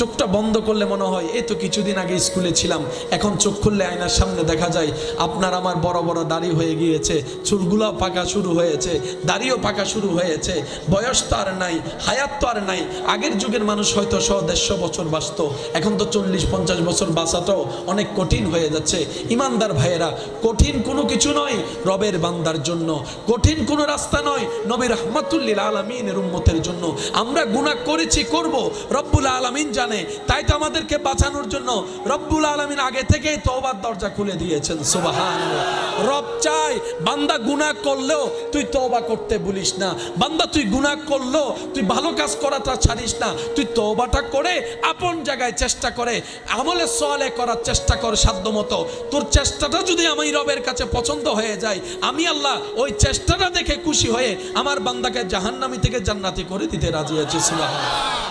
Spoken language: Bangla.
চোখটা বন্ধ করলে মনে হয় এই তো কিছুদিন আগে স্কুলে ছিলাম, এখন চোখ খুললে আয়নার সামনে দেখা যায়, আপনার আমার বড় বড় দাড়ি হয়ে গিয়েছে চুলগুলাও পাকা শুরু হয়েছে, দাড়িও পাকা শুরু হয়েছে, বয়স তো আর নাই, হায়াত তো আর নাই, আগের যুগের মানুষ হয়তো শ দেড়শো বছর বাঁচত, এখন তো চল্লিশ পঞ্চাশ বছর বাঁচাটাও অনেক কঠিন হয়ে যাচ্ছে। ইমানদার ভাইয়েরা, কঠিন কোনো কিছু নয় রবের বান্দার জন্য, কঠিন কোনো রাস্তা নয় নবী রহমতুল্লিল আলমিনের উম্মতের জন্য। আমরা গুনাহ করেছি, করব, রব্বুল আলমিন জানে তাই তো আমাদেরকে বাঁচানোর জন্য রব্বুল আলমিন আগে থেকেই তওবার দরজা খুলে দিয়েছেন সুবাহান রব চাই বান্দা গুনাহ করলেও তুই তওবা করতে বলিস না। বান্দা তুই গুনাহ করলেও তুই ভালো কাজ করাটা ছাড়িস না। তুই তওবাটা করে আপন জায়গায় চেষ্টা করে, আমলে সলে করার চেষ্টা কর সাধ্য মতো তোর চেষ্টাটা যদি আমি রবের কাছে পছন্দ হয়ে যায় আমি আল্লাহ ওই চেষ্টাটা দেখে খুশি হয়ে আমার বান্দাকে জাহান্নামি থেকে জান্নাতি করে দিতে রাজি আছি, সুবহানাল্লাহ।